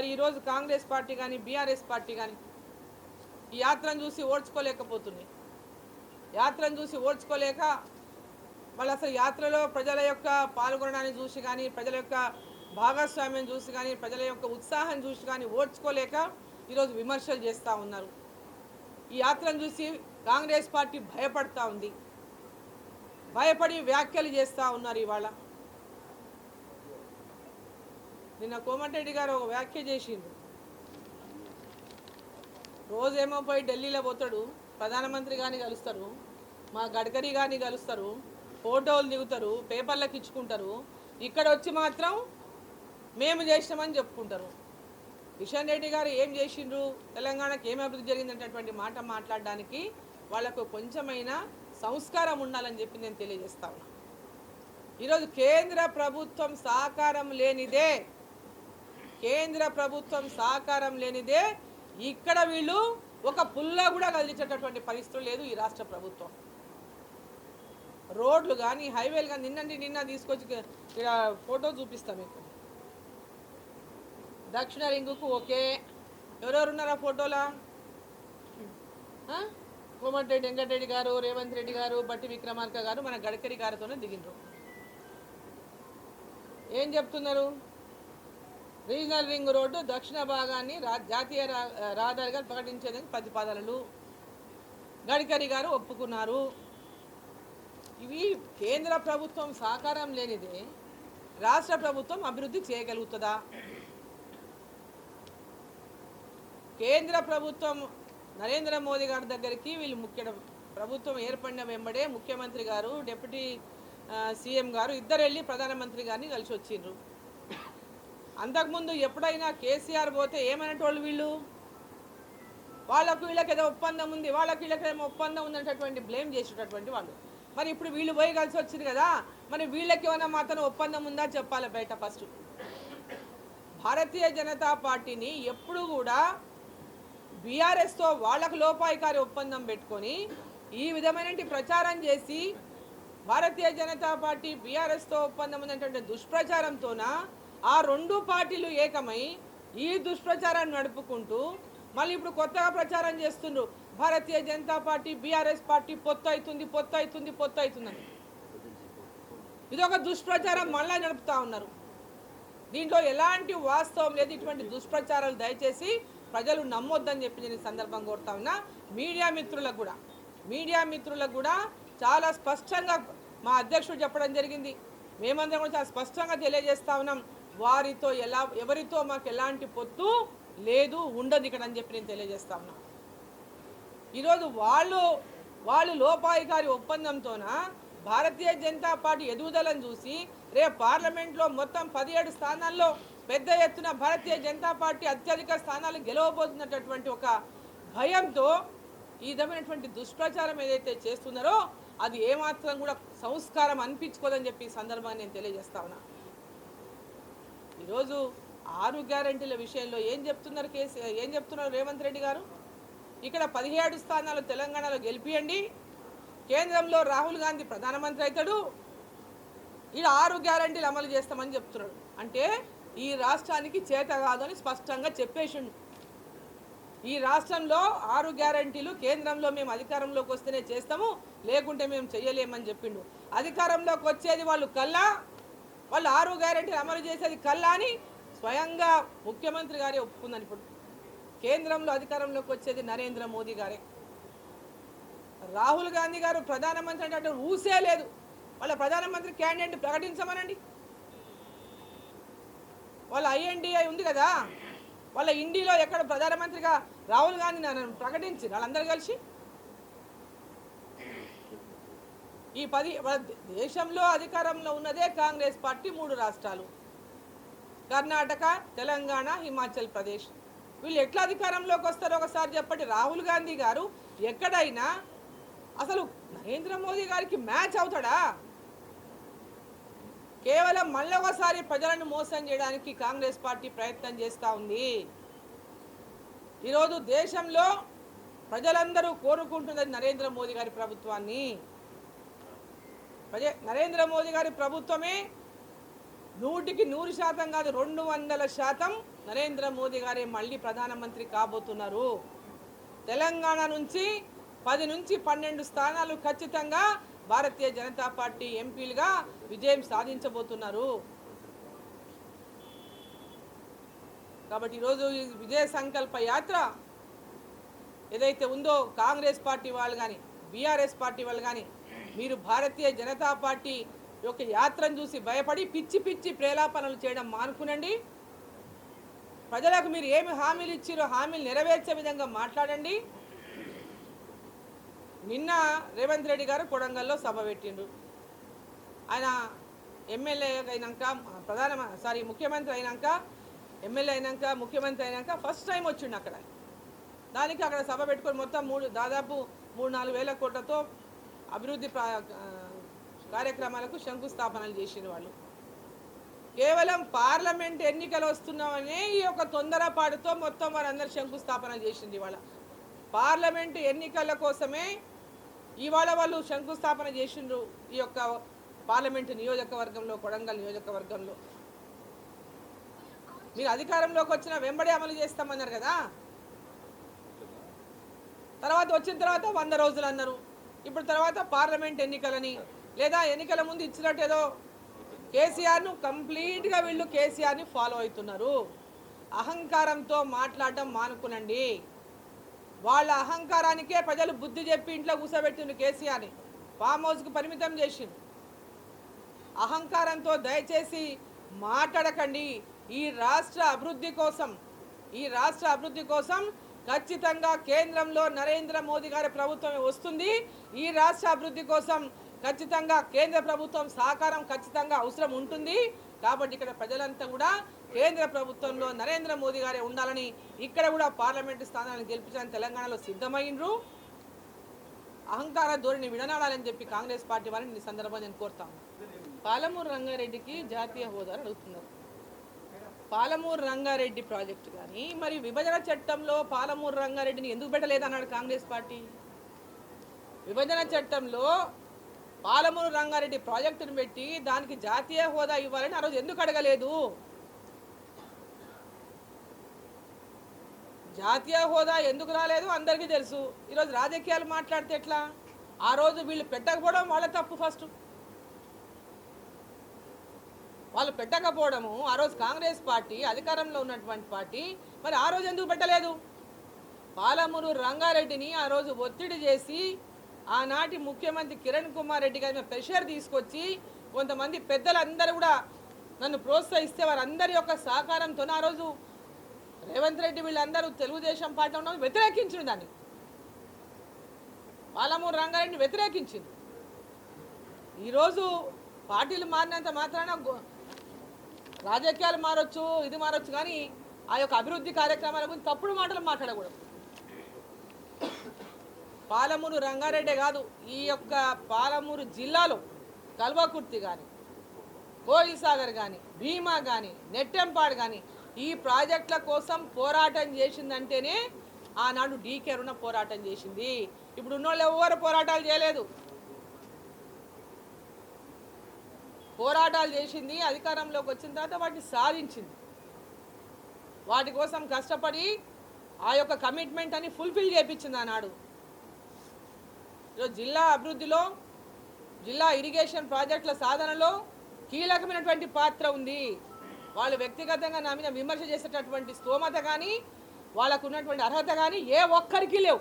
మరి ఈరోజు కాంగ్రెస్ పార్టీ కానీ బీఆర్ఎస్ పార్టీ కానీ ఈ యాత్రను చూసి ఓడ్చుకోలేకపోతున్నాయి యాత్రను చూసి ఓడ్చుకోలేక వాళ్ళు అసలు యాత్రలో ప్రజల యొక్క పాల్గొనడాన్ని చూసి కానీ ప్రజల యొక్క భాగస్వామ్యం చూసి కానీ ప్రజల యొక్క ఉత్సాహం చూసి కానీ ఓడ్చుకోలేక ఈరోజు విమర్శలు చేస్తూ ఉన్నారు. ఈ యాత్రను చూసి కాంగ్రెస్ పార్టీ భయపడతా ఉంది. భయపడి వ్యాఖ్యలు చేస్తూ ఉన్నారు ఇవాళ. నిన్న కోమటిరెడ్డి గారు ఒక వ్యాఖ్య చేసిండు రోజేమో పోయి ఢిల్లీలో పోతాడు ప్రధానమంత్రి కానీ కలుస్తారు మా గడ్కరీ కానీ కలుస్తారు ఫోటోలు దిగుతారు పేపర్లకు ఇచ్చుకుంటారు. ఇక్కడ వచ్చి మాత్రం మేము చేసినామని చెప్పుకుంటారు. కిషన్ రెడ్డి గారు ఏం చేసిండ్రు? తెలంగాణకి ఏం అభివృద్ధి జరిగిందనేటువంటి మాట మాట్లాడడానికి వాళ్ళకు కొంచెమైనా సంస్కారం ఉండాలని చెప్పి నేను తెలియజేస్తా ఉన్నా. ఈరోజు కేంద్ర ప్రభుత్వం సహకారం లేనిదే కేంద్ర ప్రభుత్వం సహకారం లేనిదే ఇక్కడ వీళ్ళు ఒక పుల్ల కూడా కదిలించేటటువంటి పరిస్థితులు లేదు ఈ రాష్ట్ర ప్రభుత్వం. రోడ్లు కానీ హైవేలు కానీ నిన్నండి నిన్న తీసుకొచ్చి ఇక్కడ ఫోటో చూపిస్తాం మీకు. దక్షిణ రింగుకు ఓకే. ఎవరెవరు ఉన్నారా ఫోటోలా కోమటిరెడ్డి వెంకటరెడ్డి గారు రేవంత్ రెడ్డి గారు బట్టి విక్రమార్క గారు మన గడ్కరీ గారితోనే దిగిండ్రు. ఏం చెప్తున్నారు? రీజనల్ రింగ్ రోడ్డు దక్షిణ భాగాన్ని రా జాతీయ రా- రహదారిగా ప్రకటించేందుకు ప్రతిపాదనలు గడ్కరీ గారు ఒప్పుకున్నారు. ఇవి కేంద్ర ప్రభుత్వం సహకారం లేనిదే రాష్ట్ర ప్రభుత్వం అభివృద్ధి చేయగలుగుతుందా? కేంద్ర ప్రభుత్వం నరేంద్ర మోదీ గారి దగ్గరికి వీళ్ళు ముఖ్య ప్రభుత్వం ఏర్పడిన వెంబడే ముఖ్యమంత్రి గారు డిప్యూటీ సీఎం గారు ఇద్దరు వెళ్ళి ప్రధానమంత్రి గారిని కలిసి వచ్చిండ్రు అంతకుముందు ఎప్పుడైనా కేసీఆర్ పోతే ఏమైనటోళ్ళు వీళ్ళు? వాళ్ళకు వీళ్ళకి ఏదో ఒప్పందం ఉంది వాళ్ళకు వీళ్ళకి ఏమో ఒప్పందం ఉందనేటటువంటి బ్లేమ్ చేసేటటువంటి వాళ్ళు. మరి ఇప్పుడు వీళ్ళు పోయి కలిసి వచ్చింది కదా మరి వీళ్ళకి ఏమైనా మాత్రం ఒప్పందం ఉందా చెప్పాలి బయట ఫస్ట్ భారతీయ జనతా పార్టీని ఎప్పుడు కూడా బీఆర్ఎస్తో వాళ్ళకు లోపాయికారి ఒప్పందం పెట్టుకొని ఈ విధమైన ప్రచారం చేసి భారతీయ జనతా పార్టీ బీఆర్ఎస్తో ఒప్పందం ఉన్నటువంటి దుష్ప్రచారంతోన ఆ రెండు పార్టీలు ఏకమై ఈ దుష్ప్రచారాన్ని నడుపుకుంటూ మళ్ళీ ఇప్పుడు కొత్తగా ప్రచారం చేస్తుండ్రు. Bharatiya Janata party BRS party పొత్తు అవుతుంది పొత్తు అవుతుంది పొత్తు అవుతుందని ఇదొక దుష్ప్రచారం మళ్ళా నడుపుతా ఉన్నారు. దీంట్లో ఎలాంటి వాస్తవం లేదు. ఇటువంటి దుష్ప్రచారాలు దయచేసి ప్రజలు నమ్మొద్దని చెప్పి నేను సందర్భం కోరుతా ఉన్నా. మీడియా మిత్రులకు కూడా మీడియా మిత్రులకు కూడా చాలా స్పష్టంగా మా అధ్యక్షుడు చెప్పడం జరిగింది. మేమందరం కూడా చాలా స్పష్టంగా తెలియజేస్తా ఉన్నాం. వారితో ఎలా ఎవరితో మాకు ఎలాంటి పొత్తు లేదు ఉండదు ఇక్కడ అని చెప్పి నేను తెలియజేస్తా ఉన్నా. ఈరోజు వాళ్ళు వాళ్ళు లోపాయికారి ఒప్పందంతోన భారతీయ జనతా పార్టీ ఎదుగుదలను చూసి రేపు పార్లమెంట్లో మొత్తం పదిహేడు స్థానాల్లో పెద్ద ఎత్తున భారతీయ జనతా పార్టీ అత్యధిక స్థానాలు గెలవబోతున్నటువంటి ఒక భయంతో ఈ విధమైనటువంటి దుష్ప్రచారం ఏదైతే చేస్తున్నారో అది ఏమాత్రం కూడా సంస్కారం అనిపించుకోదని చెప్పి ఈ సందర్భాన్ని నేను తెలియజేస్తా ఉన్నా. ఈరోజు ఆరు గ్యారంటీల విషయంలో ఏం చెప్తున్నారు కేసీ ఏం చెప్తున్నారు రేవంత్ రెడ్డి గారు? ఇక్కడ పదిహేడు స్థానాలు తెలంగాణలో గెలిపియండి. కేంద్రంలో రాహుల్ గాంధీ ప్రధానమంత్రి అవుతాడు. ఈడ ఆరు గ్యారంటీలు అమలు చేస్తామని చెప్తున్నాడు. అంటే ఈ రాష్ట్రానికి చేత కాదు అని స్పష్టంగా చెప్పేసిండు. ఈ రాష్ట్రంలో ఆరు గ్యారంటీలు కేంద్రంలో మేము అధికారంలోకి వస్తేనే చేస్తాము లేకుంటే మేము చేయలేమని చెప్పిండు. అధికారంలోకి వచ్చేది వాళ్ళు కల్లా వాళ్ళు ఆరు గ్యారెంటీలు అమలు చేసేది కల్లా అని స్వయంగా ముఖ్యమంత్రి గారే ఒప్పుకుందని ఇప్పుడు కేంద్రంలో అధికారంలోకి వచ్చేది నరేంద్ర మోదీ గారే. రాహుల్ గాంధీ గారు ప్రధానమంత్రి అంటే అటు ఊసే లేదు. వాళ్ళ ప్రధానమంత్రి క్యాండిడేట్ ప్రకటించమనండి. వాళ్ళ ఐఎన్డిఐ ఉంది కదా వాళ్ళ ఇండియాలో ఎక్కడ ప్రధానమంత్రిగా రాహుల్ గాంధీ ప్రకటించి వాళ్ళందరూ కలిసి ఈ పది దేశంలో అధికారంలో ఉన్నదే కాంగ్రెస్ పార్టీ మూడు రాష్ట్రాలు. కర్ణాటక తెలంగాణ హిమాచల్ ప్రదేశ్. వీళ్ళు ఎట్లా అధికారంలోకి వస్తారో ఒకసారి చెప్పండి. రాహుల్ గాంధీ గారు ఎక్కడైనా అసలు నరేంద్ర మోదీ గారికి మ్యాచ్ అవుతాడా? కేవలం మళ్ళీ ఒకసారి ప్రజలను మోసం చేయడానికి కాంగ్రెస్ పార్టీ ప్రయత్నం చేస్తూ ఉంది. ఈరోజు దేశంలో ప్రజలందరూ కోరుకుంటున్నది నరేంద్ర మోదీ గారి ప్రభుత్వాన్ని. నరేంద్ర మోదీ గారి ప్రభుత్వమే నూటికి నూరు శాతం కాదు రెండు వందల శాతం నరేంద్ర మోదీ గారే మళ్ళీ ప్రధానమంత్రి కాబోతున్నారు. తెలంగాణ నుంచి పది నుంచి పన్నెండు స్థానాలు ఖచ్చితంగా భారతీయ జనతా పార్టీ ఎంపీలుగా విజయం సాధించబోతున్నారు. కాబట్టి ఈరోజు విజయ సంకల్ప యాత్ర ఏదైతే ఉందో కాంగ్రెస్ పార్టీ వాళ్ళు కానీ బీఆర్ఎస్ పార్టీ వాళ్ళు కానీ మీరు భారతీయ జనతా పార్టీ యొక్క యాత్రను చూసి భయపడి పిచ్చి పిచ్చి ప్రేలాపనలు చేయడం మానుకునండి. ప్రజలకు మీరు ఏమి హామీలు ఇచ్చారో హామీలు నెరవేర్చే విధంగా మాట్లాడండి. నిన్న రేవంత్ రెడ్డి గారు కొడంగల్లో సభ పెట్టిండు. ఆయన ఎమ్మెల్యే అయినాక ప్రధాన సారీ ముఖ్యమంత్రి అయినాక ఎమ్మెల్యే అయినాక ముఖ్యమంత్రి అయినాక ఫస్ట్ టైం వచ్చిండు అక్కడ. దానికి అక్కడ సభ పెట్టుకొని మొత్తం మూడు దాదాపు మూడు నాలుగు వేల కోట్లతో అభివృద్ధి ప్రా- కార్యక్రమాలకు శంకుస్థాపనలు చేసిన వాళ్ళు. కేవలం పార్లమెంట్ ఎన్నికలు వస్తున్నామనే ఈ యొక్క తొందరపాటుతో మొత్తం వారందరూ శంకుస్థాపన చేసింది ఇవాళ. పార్లమెంట్ ఎన్నికల కోసమే ఇవాళ వాళ్ళు శంకుస్థాపన చేసిండ్రు ఈ యొక్క పార్లమెంటు నియోజకవర్గంలో కొడంగల్ నియోజకవర్గంలో. మీరు అధికారంలోకి వచ్చిన వెంబడి అమలు చేస్తామన్నారు కదా? తర్వాత వచ్చిన తర్వాత వంద రోజులు అన్నారు. ఇప్పుడు తర్వాత పార్లమెంట్ ఎన్నికలని లేదా ఎన్నికల ముందు ఇచ్చినట్టు ఏదో కేసీఆర్ను కంప్లీట్గా వీళ్ళు కేసీఆర్ని ఫాలో అవుతున్నారు. అహంకారంతో మాట్లాడటం మానుకునండి. వాళ్ళ అహంకారానికే ప్రజలు బుద్ధి చెప్పి ఇంట్లో కూసబెట్టిండు కేసీఆర్ని. ఫామ్ హౌస్కి పరిమితం చేసిండు. అహంకారంతో దయచేసి మాట్లాడకండి. ఈ రాష్ట్ర అభివృద్ధి కోసం ఈ రాష్ట్ర అభివృద్ధి కోసం ఖచ్చితంగా కేంద్రంలో నరేంద్ర మోదీ గారి ప్రభుత్వం వస్తుంది. ఈ రాష్ట్ర అభివృద్ధి కోసం ఖచ్చితంగా కేంద్ర ప్రభుత్వం సహకారం ఖచ్చితంగా అవసరం ఉంటుంది. కాబట్టి ఇక్కడ ప్రజలంతా కూడా కేంద్ర ప్రభుత్వంలో నరేంద్ర మోదీ గారే ఉండాలని ఇక్కడ కూడా పార్లమెంటు స్థానాన్ని గెలిపించడానికి తెలంగాణలో సిద్ధమైండ్రు అహంకార ధోరణి విడనాడాలని చెప్పి కాంగ్రెస్ పార్టీ వారిని ఈ సందర్భంగా నేను కోరుతాను పాలమూరు రంగారెడ్డికి జాతీయ హోదా అడుగుతున్నారు. పాలమూరు రంగారెడ్డి ప్రాజెక్టు కానీ మరి విభజన చట్టంలో పాలమూరు రంగారెడ్డిని ఎందుకు పెట్టలేదన్నాడు కాంగ్రెస్ పార్టీ? విభజన చట్టంలో పాలమూరు రంగారెడ్డి ప్రాజెక్టును పెట్టి దానికి జాతీయ హోదా ఇవ్వాలని ఆ రోజు ఎందుకు అడగలేదు? జాతీయ హోదా ఎందుకు రాలేదు? అందరికీ తెలుసు. ఈరోజు రాజకీయాలు మాట్లాడితే ఎట్లా? ఆ రోజు వీళ్ళు పెట్టకపోవడం వాళ్ళ తప్పు ఫస్ట్. వాళ్ళు పెట్టకపోవడము ఆ రోజు కాంగ్రెస్ పార్టీ అధికారంలో ఉన్నటువంటి పార్టీ మరి ఆ రోజు ఎందుకు పెట్టలేదు? పాలమూరు రంగారెడ్డిని ఆ రోజు ఒత్తిడి చేసి ఆనాటి ముఖ్యమంత్రి కిరణ్ కుమార్ రెడ్డి గారి ప్రెషర్ తీసుకొచ్చి కొంతమంది పెద్దలందరూ కూడా నన్ను ప్రోత్సహిస్తే వారందరి యొక్క సహకారంతో ఆ రోజు రేవంత్ రెడ్డి వీళ్ళందరూ తెలుగుదేశం పార్టీ ఉన్న వ్యతిరేకించింది దాన్ని. పాలమూరు రంగారెడ్డిని వ్యతిరేకించింది ఈరోజు పార్టీలు మారినంత మాత్రాన రాజకీయాలు మారొచ్చు ఇది మారొచ్చు కానీ ఆ యొక్క అభివృద్ధి కార్యక్రమాల గురించి తప్పుడు మాటలు మాట్లాడకూడదు. పాలమూరు రంగారెడ్డి కాదు ఈ యొక్క పాలమూరు జిల్లాలో కల్వకుర్తి కానీ కోయిల్ సాగర్ కానీ భీమా కానీ నెట్టెంపాడు కానీ ఈ ప్రాజెక్టుల కోసం పోరాటం చేసిందంటేనే ఆనాడు డీకే రుణ పోరాటం చేసింది. ఇప్పుడు ఉన్నోళ్ళు ఎవరు పోరాటాలు చేయలేదు? పోరాటాలు చేసింది అధికారంలోకి వచ్చిన తర్వాత వాటిని సాధించింది. వాటి కోసం కష్టపడి ఆ యొక్క కమిట్మెంట్ అని ఫుల్ఫిల్ చేయించింది ఆనాడు. ఈరోజు జిల్లా అభివృద్ధిలో జిల్లా ఇరిగేషన్ ప్రాజెక్టుల సాధనలో కీలకమైనటువంటి పాత్ర ఉంది. వాళ్ళు వ్యక్తిగతంగా నా మీద విమర్శ చేసేటటువంటి స్తోమత కానీ వాళ్ళకు ఉన్నటువంటి అర్హత కానీ ఏ ఒక్కరికి లేవు.